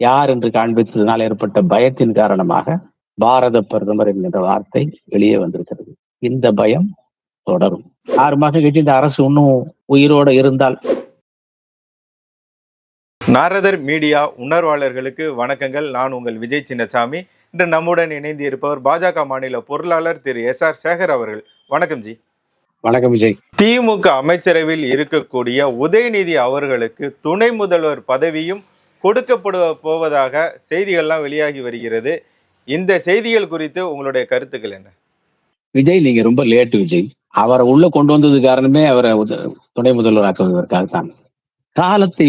யார் என்று காண்பித்ததனால் ஏற்பட்ட பயத்தின் காரணமாக பாரத பிரதமர் என்கின்ற வார்த்தை வெளியே வந்திருக்கிறது. இந்த பயம் தொடரும். ஆறு மாசம் கழிச்சு இந்த அரசு இன்னும் உயிரோட இருந்தால்? நாரதர் மீடியா உணர்வாளர்களுக்கு வணக்கங்கள். நான் உங்கள் விஜய் சின்னசாமி. இன்று நம்முடன் இணைந்து இருப்பவர் பாஜக மாநில பொருளாளர் திரு எஸ் ஆர் சேகர் அவர்கள். வணக்கம் ஜி. வணக்கம் விஜய். திமுக அமைச்சரவையில் இருக்கக்கூடிய உதயநிதி அவர்களுக்கு துணை முதல்வர் பதவியும் கொடுக்கப்பட போவதாக செய்திகள்லாம் வெளியாகி வருகிறது. இந்த செய்திகள் குறித்து உங்களுடைய கருத்துக்கள் என்ன? விஜய் நீங்க ரொம்ப லேட் விஜய். அவரை உள்ள கொண்டு வந்தது காரணமே அவரை துணை முதல்வர் ஆக்குவதற்காகத்தான். காலத்தை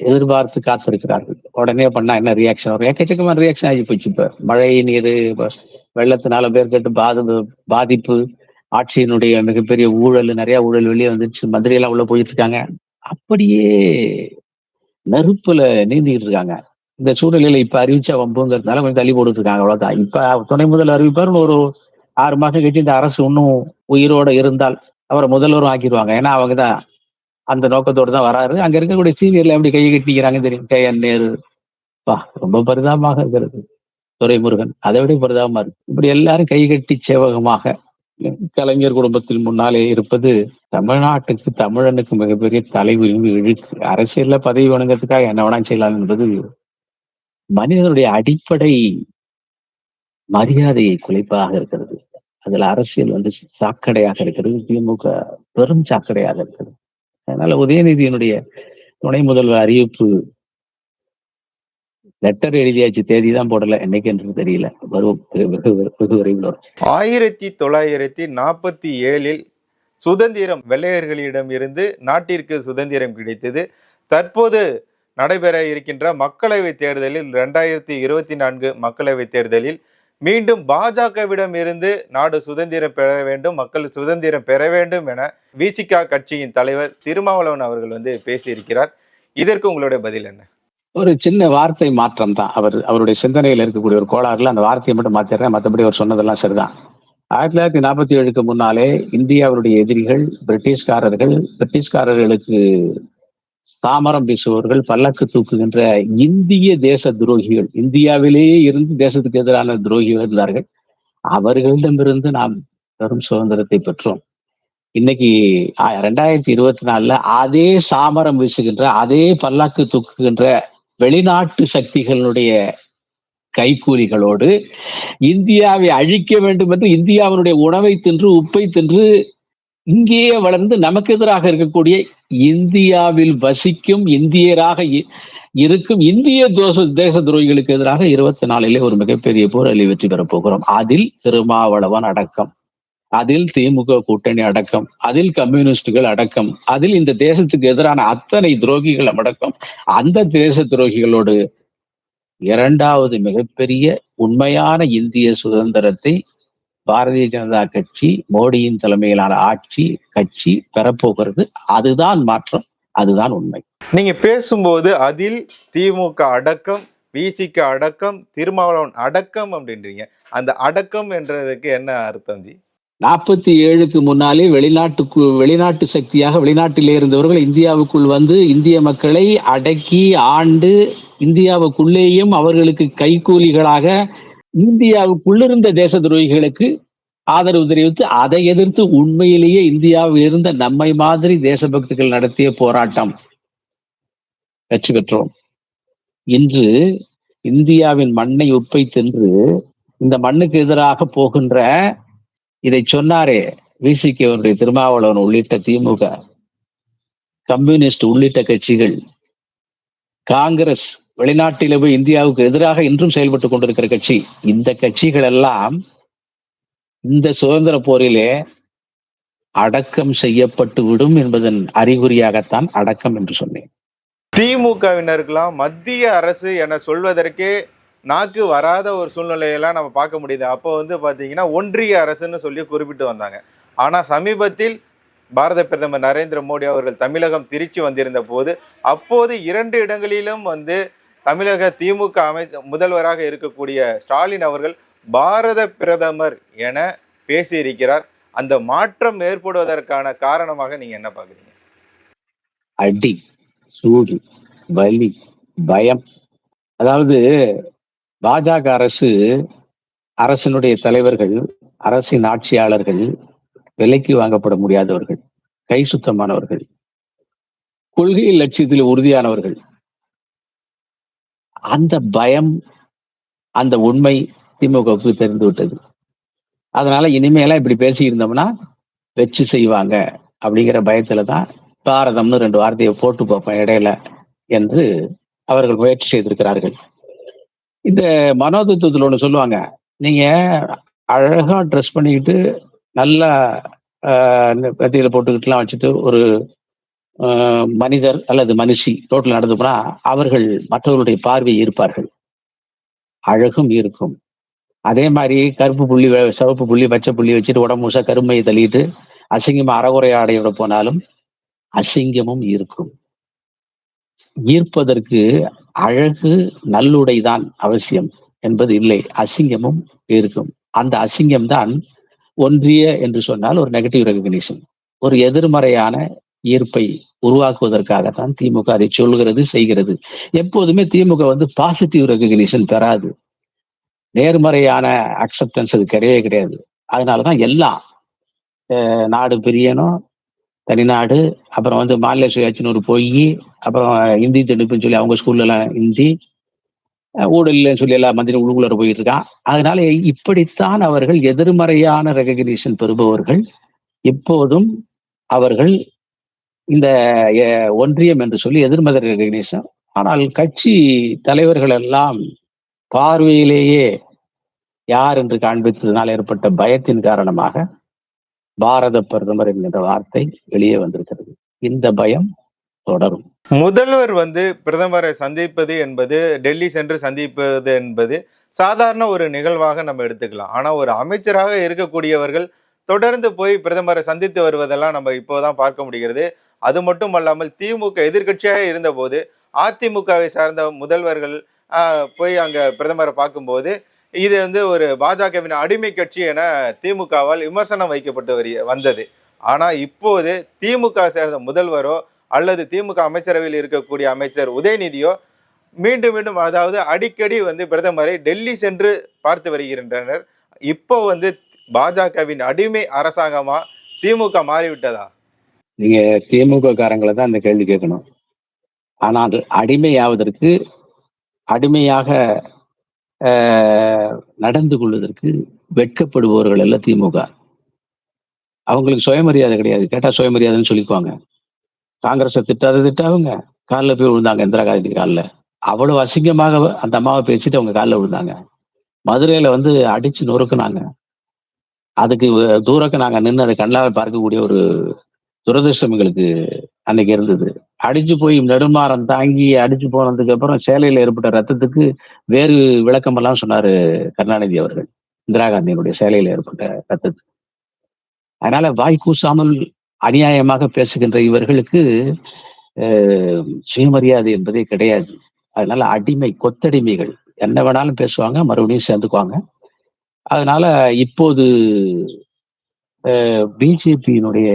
எதிர்பார்த்து காத்திருக்கிறார்கள். உடனே பண்ணா என்ன ரியாக்ஷன் வரும் எக்கச்சக்கமான ரியாக்ஷன் ஆகி போச்சு இப்ப. மழை நீர் வெள்ளத்தினால பேர் கேட்டு பாதி பாதிப்பு ஆட்சியினுடைய மிகப்பெரிய ஊழல் நிறைய ஊழல் வெளியே வந்துச்சு. மந்திரி எல்லாம் உள்ள போயிட்டு இருக்காங்க. அப்படியே நெருப்புல நீந்திக்கிட்டு இருக்காங்க. இந்த சூழ்நிலையில இப்ப அறிவிச்சா வம்புங்கிறதுனால கொஞ்சம் தள்ளி போட்டுட்டு இருக்காங்க. அவ்வளவுதான். இப்ப துணை முதல் அறிவிப்பாருன்னு ஒரு ஆறு மாசம் கழிச்சு இந்த அரசு இன்னும் உயிரோட இருந்தால் அவரை முதல்வரும் ஆக்கிடுவாங்க. ஏன்னா அவங்கதான் அந்த நோக்கத்தோட தான் வராரு. அங்க இருக்கக்கூடிய சீனியர்ல எப்படி கையை கட்டிக்கிறாங்க தெரியும். கே. என். நேரு. பா ரொம்ப பரிதாபமாக இருக்கிறது. துரைமுருகன். அதை விட பரிதாபமா இருக்கு. இப்படி எல்லாரும் கை கட்டி சேவகமாக கலைஞர் குடும்பத்தில் முன்னாலே இருப்பது தமிழ்நாட்டுக்கு தமிழனுக்கு மிகப்பெரிய தலைவிரிவு இழுக்கு அரசியல்ல பதவி வேணுங்கிறதுக்காக என்ன வேணாம் செய்யலாம் என்பது மனிதனுடைய அடிப்படை மரியாதையை குலைப்பாக இருக்கிறது. அதுல அரசியல் வந்து சாக்கடையாக இருக்கிறது. திமுக பெரும் சாக்கடையாக இருக்கிறது. அதனால உதயநிதியினுடைய துணை முதல்வர் அறிவிப்பு லெட்டர் எழுதியாச்சு தேதி தான் போடல என்னைக்குன்றது தெரியல. வெகு விரைவில் வரும். ஆயிரத்தி தொள்ளாயிரத்தி நாற்பத்தி ஏழில் சுதந்திரம் வெள்ளையர்களிடம் இருந்து நாட்டிற்கு சுதந்திரம் கிடைத்தது. தற்போது நடைபெற இருக்கின்ற மக்களவைத் தேர்தலில் ரெண்டாயிரத்தி இருபத்தி நான்கு மக்களவைத் தேர்தலில் மீண்டும் பாஜகவிடம் இருந்து நாடு சுதந்திரம் பெற வேண்டும் மக்கள் சுதந்திரம் பெற வேண்டும் என விசிகா கட்சியின் தலைவர் திருமாவளவன் அவர்கள் வந்து பேசியிருக்கிறார். இதற்கு உங்களுடைய பதில் என்ன? ஒரு சின்ன வார்த்தை மாற்றம் தான் அவர் அவருடைய சிந்தனையில் இருக்கக்கூடிய ஒரு கோளாறுல அந்த வார்த்தையை மட்டும் மாத்திடுறேன். மற்றபடி அவர் சொன்னதெல்லாம் சரிதான். ஆயிரத்தி தொள்ளாயிரத்தி நாற்பத்தி ஏழுக்கு முன்னாலே இந்தியாவுடைய எதிரிகள் பிரிட்டிஷ்காரர்கள் பிரிட்டிஷ்காரர்களுக்கு சாமரம் வீசுபவர்கள் பல்லக்கு தூக்குகின்ற இந்திய தேச துரோகிகள் இந்தியாவிலேயே இருந்து தேசத்துக்கு எதிரான துரோகிகள் இருந்தார்கள். அவர்களிடமிருந்து நாம் பெரும் சுதந்திரத்தை பெற்றோம். இன்னைக்கு ரெண்டாயிரத்தி இருபத்தி நாலுல அதே சாமரம் வீசுகின்ற அதே பல்லாக்கு தூக்குகின்ற வெளிநாட்டு சக்திகளுடைய கைக்கூலிகளோடு இந்தியாவை அழிக்க வேண்டும் என்று இந்தியாவினுடைய உணவை தின்று உப்பை தின்று இங்கேயே வளர்ந்து நமக்கு எதிராக இருக்கக்கூடிய இந்தியாவில் வசிக்கும் இந்தியராக இ- இருக்கும் இந்திய தோச தேச துரோகிகளுக்கு எதிராக இருபத்தி நாலிலே ஒரு மிகப்பெரிய போர் போராளி வெற்றி பெறப் போகிறோம். அதில் திருமாவளவன் அடக்கம். அதில் திமுக கூட்டணி அடக்கம் அதில் கம்யூனிஸ்டுகள் அடக்கம் அதில் இந்த தேசத்துக்கு எதிரான அத்தனை துரோகிகள் அடக்கம். அந்த தேச துரோகிகளோடு இரண்டாவது மிகப்பெரிய உண்மையான இந்திய சுதந்திரத்தை பாரதிய ஜனதா கட்சி மோடியின் தலைமையிலான ஆட்சி கட்சி பெறப்போகிறது. அதுதான் மாற்றம் அதுதான் உண்மை. நீங்க பேசும்போது அதில் திமுக அடக்கம் விசிக அடக்கம் திருமாவளவன் அடக்கம் அப்படின்றீங்க. அந்த அடக்கம் என்றதுக்கு என்ன அர்த்தம் ஜி? நாற்பத்தி ஏழுக்கு முன்னாலே வெளிநாட்டுக்கு வெளிநாட்டு சக்தியாக வெளிநாட்டிலே இருந்தவர்கள் இந்தியாவுக்குள் வந்து இந்திய மக்களை அடக்கி ஆண்டு இந்தியாவுக்குள்ளேயும் அவர்களுக்கு கைக்கூலிகளாக இந்தியாவுக்குள்ளிருந்த தேச துரோகிகளுக்கு ஆதரவு தெரிவித்து அதை எதிர்த்து உண்மையிலேயே இந்தியாவில் இருந்த நம்மை மாதிரி தேசபக்திகள் நடத்திய போராட்டம் வெற்றி பெற்றோம். இன்று இந்தியாவின் மண்ணை உப்பை தின்று இந்த மண்ணுக்கு எதிராக போகின்ற இதை சொன்னாரே விசிகே ஒன்றிய திருமாவளவன் உள்ளிட்ட திமுக. கம்யூனிஸ்ட் உள்ளிட்ட கட்சிகள். காங்கிரஸ் வெளிநாட்டில போய் இந்தியாவுக்கு எதிராக இன்றும் செயல்பட்டு கொண்டிருக்கிற கட்சி. இந்த கட்சிகள் எல்லாம் இந்த சுதந்திர போரிலே அடக்கம் செய்யப்பட்டு விடும் என்பதன் அறிகுறியாகத்தான் அடக்கம் என்று சொன்னேன். திமுகவினருக்கெல்லாம் மத்திய அரசு என சொல்வதற்கே நாக்கு வராத ஒரு சூழ்நிலையெல்லாம் நம்ம பார்க்க முடியுது. அப்போ வந்து பார்த்தீங்கன்னா ஒன்றிய அரசுன்னு சொல்லி குறிப்பிட்டு வந்தாங்க. ஆனால் சமீபத்தில் பாரத பிரதமர் நரேந்திர மோடி அவர்கள் தமிழகம் திருச்சி வந்திருந்த போது அப்போது இரண்டு இடங்களிலும் வந்து தமிழக திமுக அமை முதல்வராக இருக்கக்கூடிய ஸ்டாலின் அவர்கள் பாரத பிரதமர் என பேசியிருக்கிறார். அந்த மாற்றம் ஏற்படுவதற்கான காரணமாக நீங்க என்ன பார்க்குறீங்க? அடி சூடு வலி பயம். அதாவது பாஜக அரசு அரசினுடைய தலைவர்கள் அரசின் ஆட்சியாளர்கள் விலைக்கு வாங்கப்பட முடியாதவர்கள் கை சுத்தமானவர்கள் கொள்கை லட்சியத்தில் உறுதியானவர்கள். அந்த பயம் அந்த உண்மை திமுகவுக்கு தெரிந்து விட்டது. அதனால இனிமேலாம் இப்படி பேசி இருந்தோம்னா வச்சு செய்வாங்க அப்படிங்கிற பயத்துல தான் பாரதம்னு ரெண்டு வார்த்தையை போட்டு பார்ப்பேன் இடையில என்று அவர்கள் முயற்சி செய்திருக்கிறார்கள். இந்த மனோதத்துவத்தில் ஒன்று சொல்லுவாங்க. நீங்க அழகா ட்ரெஸ் பண்ணிக்கிட்டு நல்லா பத்தியில போட்டுக்கிட்டுலாம் வச்சுட்டு ஒரு மனிதர் அல்லது மனுஷி ரோட்டில் நடந்து போனா அவர்கள் மற்றவர்களுடைய பார்வை இருப்பார்கள் அழகும் இருக்கும். அதே மாதிரி கருப்பு புள்ளி சிவப்பு புள்ளி பச்சை புள்ளி வச்சுட்டு உடம்பு முழுசா கருமையை தள்ளிட்டு அசிங்கமா அறகுறையாடையோட போனாலும் அசிங்கமும் இருக்கும். ஈர்ப்பதற்கு அழகு நல்லுடைதான் அவசியம் என்பது இல்லை. அசிங்கமும் இருக்கும். அந்த அசிங்கம் தான் ஒன்றிய என்று சொன்னால் ஒரு நெகட்டிவ் ரெகக்னிஷன் ஒரு எதிர்மறையான ஈர்ப்பை உருவாக்குவதற்காகத்தான் திமுக அதை சொல்கிறது செய்கிறது. எப்போதுமே திமுக வந்து பாசிட்டிவ் ரெகக்னிஷன் பெறாது. நேர்மறையான அக்செப்டன்ஸ் அது கிடையவே கிடையாது. அதனாலதான் எல்லாம் நாடு பிரியணும் தனிநாடு அப்புறம் வந்து மாநில சுயாட்சின்னு ஒரு பொய் அப்புறம் இந்தி திணிப்புன்னு சொல்லி அவங்க ஸ்கூல்லலாம் ஹிந்தி இந்தி ஊழல் இல்லைன்னு சொல்லி எல்லாம் மந்திரி உள்ளுக்குள்ள போயிட்டு இருக்கான். அதனால இப்படித்தான் அவர்கள் எதிர்மறையான ரெகக்னிஷன் பெறுபவர்கள். எப்போதும் அவர்கள் இந்த ஒன்றியம் என்று சொல்லி எதிர்மறை ரெகக்னிஷன் ஆனால் கட்சி தலைவர்கள் எல்லாம் பார்வையிலேயே யார் என்று காண்பித்ததனால் ஏற்பட்ட பயத்தின் காரணமாக பாரத பிரதமர் என்கின்ற வார்த்தை வெளியே வந்திருக்கிறது. இந்த பயம் தொடரும். முதல்வர் வந்து பிரதமரை சந்திப்பது என்பது டெல்லி சென்று சந்திப்பது என்பது சாதாரண ஒரு நிகழ்வாக நம்ம எடுத்துக்கலாம். ஆனா ஒரு அமைச்சராக இருக்கக்கூடியவர்கள் தொடர்ந்து போய் பிரதமரை சந்தித்து வருவதெல்லாம் நம்ம இப்போதான் பார்க்க முடிகிறது. அது மட்டும் அல்லாமல் திமுக எதிர்க்கட்சியாக இருந்தபோது அதிமுகவை சார்ந்த முதல்வர்கள் போய் அங்கே பிரதமரை பார்க்கும்போது இது வந்து ஒரு பாஜகவின் அடிமை கட்சி என திமுகவால் விமர்சனம் வைக்கப்பட்டு வரி வந்தது. ஆனால் இப்போது திமுக சேர்ந்த முதல்வரோ அல்லது திமுக அமைச்சரவையில் இருக்கக்கூடிய அமைச்சர் உதயநிதியோ மீண்டும் மீண்டும் அதாவது அடிக்கடி வந்து பிரதமரை டெல்லி சென்று பார்த்து வருகின்றனர். இப்போ வந்து பாஜகவின் அடிமை அரசாங்கமா திமுக மாறிவிட்டதா? நீங்க திமுக காரங்களை தான் இந்த கேள்வி கேட்கணும். ஆனால் அடிமையாவதற்கு அடிமையாக நடந்து கொள்வதற்கு வெட்கப்படுபவர்கள் அல்ல திமுக. அவங்களுக்கு சுயமரியாதை கிடையாது. கேட்டால் சுயமரியாதைன்னு சொல்லிக்குவாங்க. காங்கிரஸை திட்டாத திட்டாவுங்க காலில் போய் விழுந்தாங்க இந்திரா காந்தி காலில். அவ்வளவு அசிங்கமாக அந்த அம்மாவை பேசிட்டு அவங்க காலில் விழுந்தாங்க. மதுரையில வந்து அடிச்சு நொறுக்குனாங்க. அதுக்கு தூரக்க நாங்க நின்று அதை கண்ணால் பார்க்கக்கூடிய ஒரு துரதிருஷ்டம் எங்களுக்கு அன்னைக்கு இருந்தது. அடிச்சு போய் நெடுமாறம் தாங்கி அடிச்சு போனதுக்கு அப்புறம் சேலையில ஏற்பட்ட ரத்தத்துக்கு வேறு விளக்கமெல்லாம் சொன்னார் சொன்னாரு கருணாநிதி அவர்கள். இந்திரா காந்தியினுடைய சேலையில ஏற்பட்ட ரத்தத்துக்கு. அதனால வாய் கூசாமல் அநியாயமாக பேசுகின்ற இவர்களுக்கு சுயமரியாதை என்பதே கிடையாது. அதனால அடிமை கொத்தடிமைகள் என்ன வேணாலும் பேசுவாங்க மறுபடியும் சேர்ந்துக்குவாங்க. அதனால இப்போது பிஜேபியினுடைய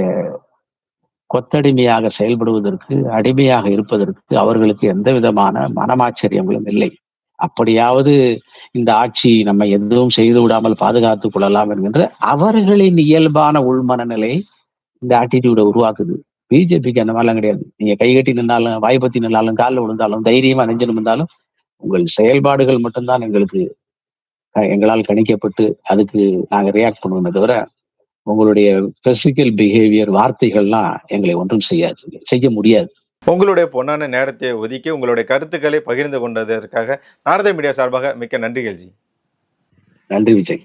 கொத்தடிமையாக செயல்படுவதற்கு அடிமையாக இருப்பதற்கு அவர்களுக்கு எந்த விதமான மனமாச்சரியங்களும் இல்லை. அப்படியாவது இந்த ஆட்சி நம்ம எதுவும் செய்து விடாமல் பாதுகாத்துக் கொள்ளலாம் என்கின்ற அவர்களின் இயல்பான உள்மனநிலை இந்த ஆட்டிடியூட உருவாக்குது. பிஜேபிக்கு அந்த மாதிரிலாம் கிடையாது. நீங்க கை கட்டி நின்னாலும் வாய் பத்தி நின்னாலும் காலில் விழுந்தாலும் தைரியமா நெஞ்சு நிமிர்ந்தாலும் உங்கள் செயல்பாடுகள் மட்டும்தான் எங்களுக்கு எங்களால் கணிக்கப்பட்டு அதுக்கு நாங்க ரியாக்ட் பண்ணுவோமே தவிர உங்களுடைய பிசிக்கல் பிஹேவியர் வார்த்தைகள்லாம் எங்களை ஒன்றும் செய்யாது. செய்ய முடியாது. உங்களுடைய பொன்னான நேரத்தை ஒதுக்கி உங்களுடைய கருத்துக்களை பகிர்ந்து கொண்டதற்காக நாரத மீடியா சார்பாக மிக்க நன்றிகள் ஜி. நன்றி விஜய்.